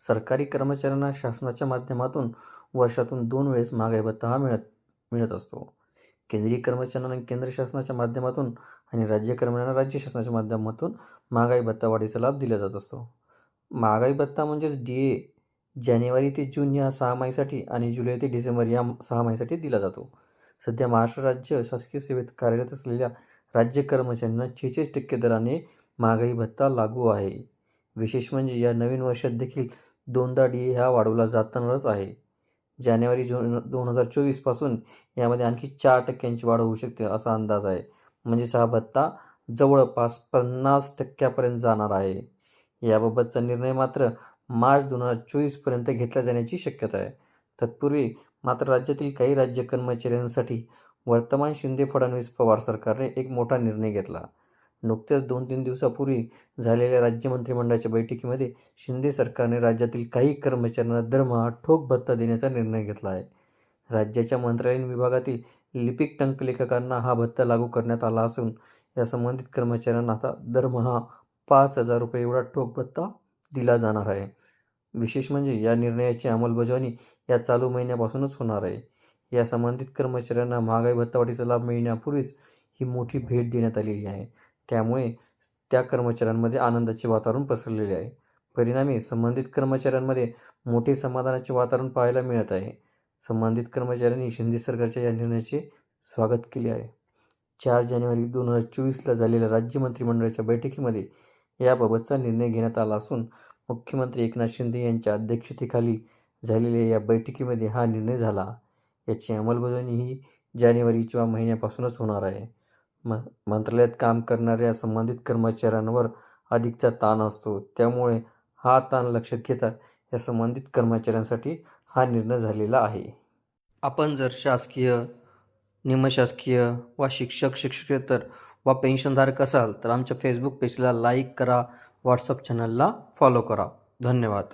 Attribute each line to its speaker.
Speaker 1: सरकारी कर्मचाऱ्यांना शासनाच्या माध्यमातून वर्षातून दोन वेळेस महागाई भत्ता हा मिळत मिळत असतो. केंद्रीय कर्मचाऱ्यांना केंद्र शासनाच्या माध्यमातून आणि राज्य कर्मचाऱ्यांना राज्य शासनाच्या माध्यमातून महागाई भत्ता वाढीचा लाभ दिला जात असतो. महागाई भत्ता म्हणजेच डी ए जानेवारी ते जून या सहामाहीसाठी आणि जुलै ते डिसेंबर या सहामाहीसाठी दिला जातो. सध्या महाराष्ट्र राज्य शासकीय सेवेत कार्यरत असलेल्या राज्य कर्मचाऱ्यांना छेचाळीस टक्के दराने महागाई भत्ता लागू आहे. विशेष म्हणजे या नवीन वर्षात देखील दोनदा डी ए हा वाढवला जातानाच आहे. जानेवारी जून दोन हजार चोवीसपासून यामध्ये आणखी चार टक्क्यांची वाढ होऊ शकते असा अंदाज आहे. म्हणजेच हा भत्ता जवळपास पन्नास टक्क्यापर्यंत जाणार आहे. याबाबतचा निर्णय मात्र मार्च दोन हजार चोवीसपर्यंत घेतला जाण्याची शक्यता आहे. तत्पूर्वी मात्र राज्यातील काही राज्य कर्मचाऱ्यांसाठी वर्तमान शिंदे फडणवीस पवार सरकारने एक मोठा निर्णय घेतला. नुकत्याच दोन तीन दिवसापूर्वी झालेल्या राज्य मंत्रिमंडळाच्या बैठकीमध्ये शिंदे सरकारने राज्यातील काही कर्मचाऱ्यांना दरमहा ठोक भत्ता देण्याचा निर्णय घेतला आहे. राज्याच्या मंत्रालयीन विभागातील लिपिक टंकलेखकांना हा भत्ता लागू करण्यात आला असून या संबंधित कर्मचाऱ्यांना आता दरमहा पाच हजार रुपये एवढा ठोक भत्ता दिला जाणार आहे. विशेष म्हणजे या निर्णयाची अंमलबजावणी या चालू महिन्यापासूनच होणार आहे. या संबंधित कर्मचाऱ्यांना महागाई भत्तावाढीचा लाभ मिळण्यापूर्वीच ही मोठी भेट देण्यात आलेली आहे. त्यामुळे त्या कर्मचाऱ्यांमध्ये आनंदाचे वातावरण पसरलेले आहे. परिणामी संबंधित कर्मचाऱ्यांमध्ये मोठे समाधानाचे वातावरण पाहायला मिळत आहे. संबंधित कर्मचाऱ्यांनी शिंदे सरकारच्या या निर्णयाचे स्वागत केले आहे. चार जानेवारी दोन हजार चोवीसला झालेल्या राज्य मंत्रिमंडळाच्या बैठकीमध्ये याबाबतचा निर्णय घेण्यात आला असून मुख्यमंत्री एकनाथ शिंदे यांच्या अध्यक्षतेखाली झालेल्या या बैठकीमध्ये हा निर्णय झाला. याची अंमलबजावणी ही जानेवारीच्या महिन्यापासूनच होणार आहे. म मंत्रालयात काम करणाऱ्या संबंधित कर्मचाऱ्यांवर अधिकचा ताण असतो. त्यामुळे हा ताण लक्षात घेता या संबंधित कर्मचाऱ्यांसाठी हा निर्णय झालेला आहे. आपण जर शासकीय निमशासकीय वा शिक्षक शिक्षकेतर वा पेन्शनधारक असाल तर आमच्या फेसबुक पेजला लाईक करा व्हॉट्सअप चॅनलला फॉलो करा. धन्यवाद.